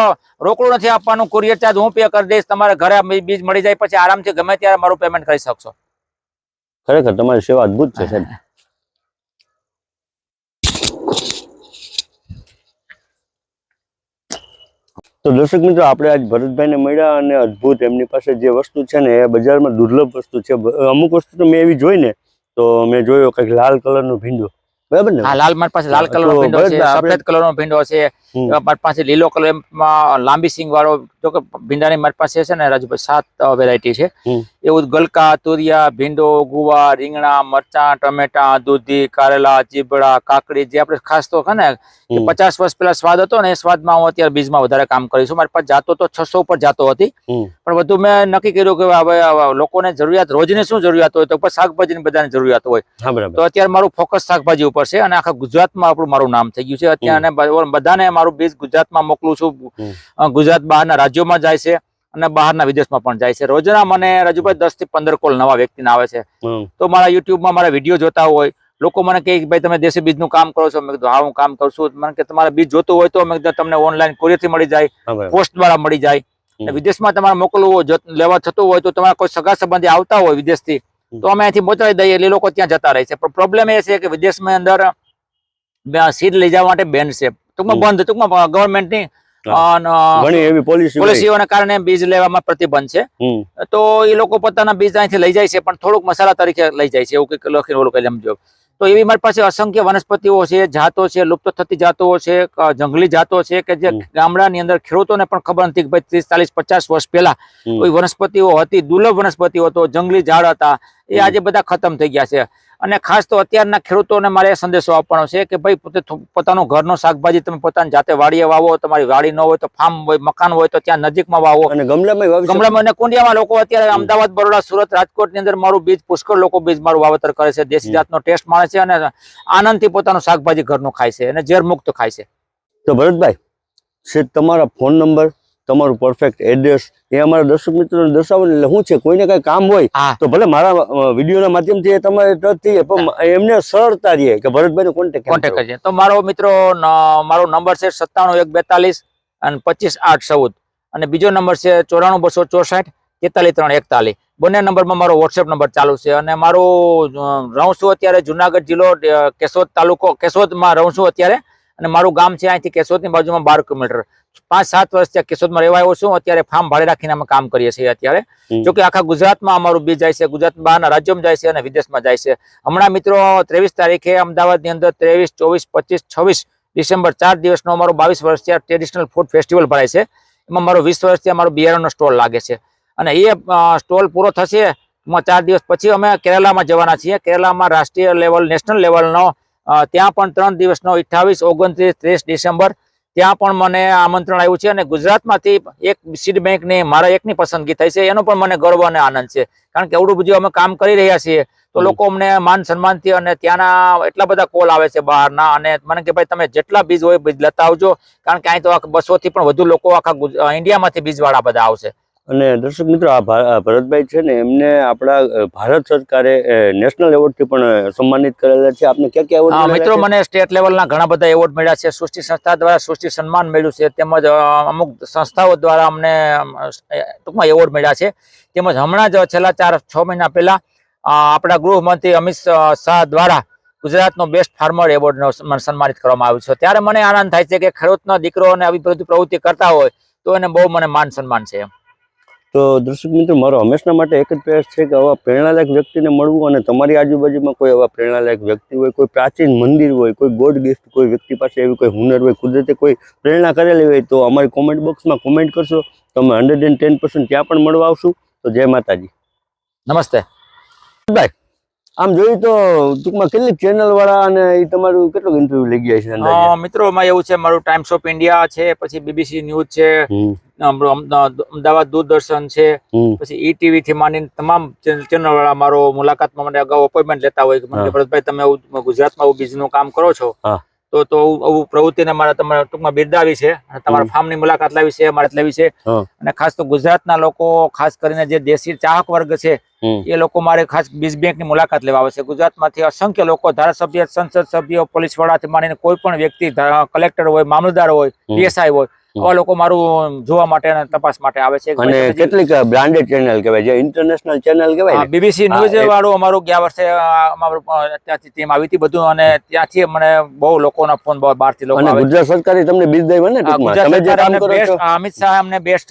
Speaker 1: રોકડું નથી આપવાનું. કુરિયર ચાર્જ હું પે કરી દઈશ. તમારે ઘરે બીજ મળી જાય. પછી આરામથી ગમે ત્યારે મારું પેમેન્ટ કરી શકશો.
Speaker 2: ખરેખર તમારી સેવા અદભુત છે સાહેબ. તો દર્શક મિત્રો આપણે આજ ભરતભાઈને મળ્યા અને અદ્ભુત એમની પાસે જે વસ્તુ છે ને એ બજારમાં દુર્લભ વસ્તુ છે. અમુક વસ્તુ તો મેં એવી જોઈ ને તો મેં જોયો કંઈક લાલ કલરનો ભીંડો. બરાબર ને?
Speaker 1: લાલ મારી પાસે લાલ
Speaker 2: હા,
Speaker 1: કલર નો ભીંડો છે સફેદ કલર નો ભીંડો છે મારી પાસે લીલો કલર લાંબી સિંગ વાળો જો કે ભીંડાની મારી પાસે છે ને રાજુભાઈ સાત વેરાયટી છે. એવું ગલકા તુરિયા ભીંડો ગુવાર રીંગણા મરચાં ટમેટા દૂધી કારેલા ચીબડા કાકડી જે આપણે ખાસ તો ને કે પચાસ વર્ષ પહેલા સ્વાદ હતો ને એ સ્વાદમાં હું અત્યારે બીજમાં વધારે કામ કરીશું મારી પાસે જાતો તો છસો ઉપર જાતો હતી. પણ બધું મેં નક્કી કર્યું કે હવે લોકોને જરૂરિયાત રોજની શું જરૂરિયાત હોય તો શાકભાજીની બધાની જરૂરિયાત હોય. તો અત્યારે મારું ફોકસ શાકભાજી ઉપર છે અને આખા ગુજરાતમાં આપણું મારું નામ થઈ ગયું છે. અત્યારે બધાને મારું બીજ ગુજરાતમાં મોકલું છું. ગુજરાત બહારના રાજ્યોમાં જાય છે. અને બહારના વિદેશમાં પણ જાય છે. રોજના મને રજુભાઈ દસથી પંદર કોલ નવા વ્યક્તિના આવે છે. તો મારા યુટ્યુબમાં મારા વીડિયો જોતા હોય. લોકો મને કહે કે ભાઈ તમે દેશી બીજનું કામ કરો છો. મેં કીધું હા હું કામ કરું છું. મને કે તમારે બીજ જોતું હોય તો. મેં કીધું તમને ઓનલાઈન કોરિયરથી મળી જાય પોસ્ટ દ્વારા મળી જાય. વિદેશમાં તમારે મોકલવું હોય લેવા થતું હોય તો તમારા કોઈ સગા સંબંધી આવતા હોય વિદેશથી. તો અમે અહીંથી પહોંચાડી દઈએ. એટલે એ લોકો ત્યાં જતા રહે છે. પણ પ્રોબ્લેમ એ છે કે વિદેશમાં અંદર સીટ લઈ જવા માટે બેન છે. ટૂંકમાં બંધ ટૂંકમાં ગવર્મેન્ટની
Speaker 2: ઘણી એવી પોલિસી
Speaker 1: કારણે બીજ લેવામાં પ્રતિબંધ છે. તો એ લોકો પોતાના બીજ અહીંથી લઈ જાય છે પણ થોડુંક મસાલા તરીકે લઈ જાય છે એવું કંઈક લખીને ઓલું કંઈ સમજો તો એવી મારી પાસે અસંખ્ય વનસ્પતિઓ છે જાતો છે લુપ્ત થતી જાતો છે જંગલી જાતો છે કે જે. ગામડાની અંદર ખેડૂતોને પણ ખબર નથી કે ભાઈ ત્રીસ ચાલીસ પચાસ વર્ષ પહેલા. કોઈ વનસ્પતિઓ હતી દુર્લભ વનસ્પતિઓ હતો જંગલી ઝાડ હતા એ આજે બધા ખતમ થઈ ગયા છે. અને ખાસ તો અત્યારના ખેડૂતોને મારે સંદેશો આપવાનો છે કે ભાઈ પોતે પોતાનું ઘરનો શાકભાજી તમે પોતાની જાતે વાડીએ વાવો તમારી વાડી ન હોય તો ફાર્મ હોય મકાન હોય તો ત્યાં નજીકમાં વાવો.
Speaker 2: અને ગમલામાં
Speaker 1: ગમલામાં અને કુંડિયામાં લોકો અત્યારે અમદાવાદ બરોડા સુરત રાજકોટની અંદર મારું બીજ પુષ્કળ લોકો બીજ મારું વાવેતર કરે છે. દેશી. જાતનો ટેસ્ટ માણે છે અને આનંદથી પોતાનું શાકભાજી ઘરનું ખાય છે અને ઝેર મુક્ત ખાય છે.
Speaker 2: તો ભરતભાઈ છે તમારા ફોન નંબર? તમારું પરફેક્ટ એડ્રેસ એ અમારા દર્શક મિત્રોને દર્શાવવાનું એટલે શું છે કોઈને કઈ કામ હોય તો ભલે મારા વિડીયોના માધ્યમથી તમારે ટચ થઈએ પણ એમને સરળતા રહીએ કે ભરતભાઈ કોન્ટેક્ટ
Speaker 1: કોન્ટેક્ટ કરજે. તો મારો મિત્રો મારો નંબર છે સત્તાણું એક બેતાલીસ અને પચીસ આઠ ચૌદ. અને બીજો નંબર છે ચોરાણું બસો ચોસઠ તેતાલીસ ત્રણ એકતાલીસ. બંને નંબરમાં મારો વોટ્સએપ નંબર ચાલુ છે અને મારું રહું છું અત્યારે જુનાગઢ જિલ્લો કેશોદ તાલુકો કેશોદમાં રહું છું અત્યારે. અને મારું ગામ છે અહીંથી કેશોદની બાજુમાં બાર કિલોમીટર. પાંચ સાત વર્ષ ત્યાં કેશોદમાં રહેવા આવ્યો છું. અત્યારે ફાર્મ ભાડે રાખીને અમે કામ કરીએ છીએ અત્યારે. જોકે આખા ગુજરાતમાં અમારું બીજ જાય છે ગુજરાત બહારના રાજ્યોમાં જાય છે અને વિદેશમાં જાય છે. હમણાં મિત્રો ત્રેવીસ તારીખે અમદાવાદની અંદર ત્રેવીસ ચોવીસ પચીસ છવ્વીસ ડિસેમ્બર ચાર દિવસનો અમારો બાવીસ વર્ષથી ટ્રેડિશનલ ફૂડ ફેસ્ટિવલ ભરાય છે. એમાં મારો વીસ વર્ષથી અમારો બિયારણનો સ્ટોલ લાગે છે. અને એ સ્ટોલ પૂરો થશે એમાં ચાર દિવસ પછી અમે કેરલામાં જવાના છીએ. કેરલામાં રાષ્ટ્રીય લેવલ નેશનલ લેવલનો ત્યાં પણ ત્રણ દિવસનો અઠ્ઠાવીસ ઓગણત્રીસ ત્રીસ ડિસેમ્બર ત્યાં પણ મને આમંત્રણ આવ્યું છે અને ગુજરાતમાંથી એક સીડ બેંકની મારા એકની પસંદગી થઈ છે. એનો પણ મને ગર્વ અને આનંદ છે. કારણ કે એવડું બધું અમે કામ કરી રહ્યા છીએ તો લોકો અમને માન સન્માનથી અને ત્યાંના એટલા બધા કોલ આવે છે બહારના અને મને કે ભાઈ તમે જેટલા બીજ હોય બીજ લેતા આવજો. કારણ કે અહીં તો બસોથી પણ વધુ લોકો આખા ઇન્ડિયામાંથી બીજવાળા બધા આવશે.
Speaker 2: અને દર્શક મિત્રો આ ભરતભાઈ છે ને એમને આપણા ભારત સરકારે નેશનલ એવોર્ડથી પણ સન્માનિત કરેલા છે. આપને ક્યાં ક્યાં એવોર્ડ
Speaker 1: મિત્રો મને સ્ટેટ લેવલના ઘણા બધા એવોર્ડ મળ્યા છે. સૃષ્ટિ સંસ્થા દ્વારા સૃષ્ટિ સન્માન મળ્યું છે. તેમજ અમુક સંસ્થાઓ દ્વારા અમને ટૂંકમાં એવોર્ડ મળ્યા છે. તેમજ હમણાં જ છેલ્લા ચાર છ મહિના પહેલા આપણા ગૃહમંત્રી અમિત શાહ દ્વારા ગુજરાતનો બેસ્ટ ફાર્મર એવોર્ડનો સન્માનિત કરવામાં આવ્યું છે. ત્યારે મને આનંદ થાય છે કે ખેડૂતનો દીકરો અને આવી બધી પ્રવૃત્તિ કરતા હોય તો એને બહુ મને માન સન્માન છે.
Speaker 2: તો દર્શક મિત્રો, મારો હંમેશા માટે એક જ પ્રયાસ છે કે આવા પ્રેરણાદાયક વ્યક્તિને મળવું અને તમારી આજુબાજુમાં કોઈ આવા પ્રેરણાદાયક વ્યક્તિ હોય, કોઈ પ્રાચીન મંદિર હોય, કોઈ ગોડ ગિફ્ટ, કોઈ વ્યક્તિ પાસે એવી કોઈ હુનર હોય, કુદરતે કોઈ પ્રેરણા કરેલી હોય, તો અમારી કોમેન્ટ બોક્સમાં કોમેન્ટ કરશો. તો અમે હંડ્રેડ એન્ડ ટેન પર્સન્ટ ત્યાં પણ મળવા આવશું. તો જય માતાજી.
Speaker 1: નમસ્તે.
Speaker 2: આમ જોયું તો ટૂંકમાં કેટલીક ચેનલ વાળા અને એ તમારું કેટલું ઇન્ટરવ્યુ લઈ ગયા છે
Speaker 1: મિત્રો માં એવું છે મારું ટાઈમ્સ ઓફ ઇન્ડિયા છે પછી બીબીસી ન્યૂઝ છે અમદાવાદ દૂરદર્શન છે પછી ઈ ટીવી થી માંડીને તમામ ચેનલ વાળા મારો મુલાકાતમાં મને અગાઉ અપોઇન્ટમેન્ટ લેતા હોય કે મને ભરતભાઈ તમે ગુજરાતમાં બીજનું કામ કરો છો. તો તો આવું પ્રવૃત્તિને મારે તમારે ટૂંકમાં બિરદાવી છે અને તમારા. ફાર્મની મુલાકાત લાવી છે મારે લેવી છે અને ખાસ તો ગુજરાતના લોકો ખાસ કરીને જે દેશી ચાહક વર્ગ છે એ લોકો મારે ખાસ બીજ બેંકની મુલાકાત લેવા આવે છે ગુજરાતમાંથી અસંખ્ય લોકો ધારાસભ્ય સંસદ સભ્યો પોલીસ વડાથી માંડીને કોઈ પણ વ્યક્તિ કલેક્ટર હોય મામલતદાર હોય. પીએસઆઈ હોય. આવા લોકો મારું જોવા માટે અને તપાસ માટે આવે છે.
Speaker 2: અને કેટલીક બ્રાન્ડેડ ચેનલ કહેવાય જે ઇન્ટરનેશનલ ચેનલ કહેવાય
Speaker 1: બીબીસી ન્યૂઝ વાળું અમારું ગયા વર્ષે અમારું ત્યાંથી ટીમ આવી હતી બધું અને ત્યાંથી મને બહુ લોકોના ફોન બહારથી લોકો
Speaker 2: ગુજરાત સરકારે તમને બીજ દઈ હોય ને
Speaker 1: આ
Speaker 2: ટૂંકમાં?
Speaker 1: ગુજરાત
Speaker 2: તમે જે કામ કરો છો?
Speaker 1: અમિત શાહ અમને બેસ્ટ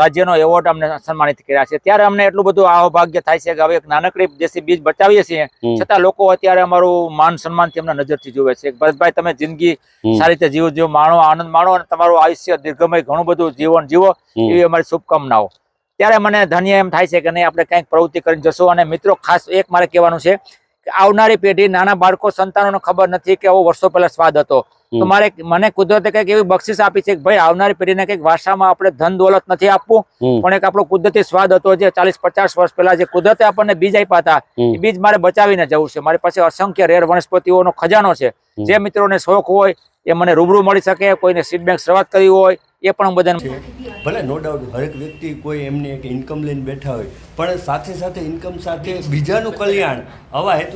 Speaker 1: રાજ્યનો એવોર્ડ અમને સન્માનિત કર્યા છે. ત્યારે અમને એટલું બધું અહોભાગ્ય થાય છે કે હવે એક નાનકડી દેશી બીજ બચાવીએ છીએ. છતાં લોકો અત્યારે અમારું માન સન્માનથી અમને નજરથી જોવે છે. ભરતભાઈ તમે જિંદગી સારી રીતે જીવો જીવો માણો આનંદ માણો અને તમારું આયુષ્ય દીર્ઘમય ઘણું બધું જીવન જીવો એવી અમારી શુભકામનાઓ. ત્યારે મને ધન્ય એમ થાય છે કે નહીં આપણે કંઈક પ્રવૃત્તિ કરીને જશું. અને મિત્રો ખાસ એક મારે કહેવાનું છે કે આવનારી પેઢી નાના બાળકો સંતાનોને ખબર નથી કે આવો વર્ષો પહેલા સ્વાદ હતો. તો મારે મને કુદરતે કંઈક એવી બક્ષિસ આપી છે કે ભાઈ આવનારી પેઢીને કંઈક વારસામાં આપણે ધન દોલત નથી આપવું પણ એક આપણો કુદરતી સ્વાદ હતો જે ચાલીસ પચાસ વર્ષ પહેલા જે કુદરતે આપણને બીજ આપ્યા હતા એ બીજ મારે બચાવીને જવું છે. મારી પાસે અસંખ્ય રેર વનસ્પતિઓનો ખજાનો છે. જે મિત્રોને શોખ હોય એ મને રૂબરૂ મળી શકે કોઈને સીડ બેંક શરૂઆત કરવી હોય એ પણ બધાને
Speaker 2: ભલે નો ડાઉટ હરેક વ્યક્તિ કોઈ એમની એક ઇન્કમ લઈને બેઠા હોય પણ સાથે સાથે ઇન્કમ સાથે બીજાનું કલ્યાણ આવા હેતુ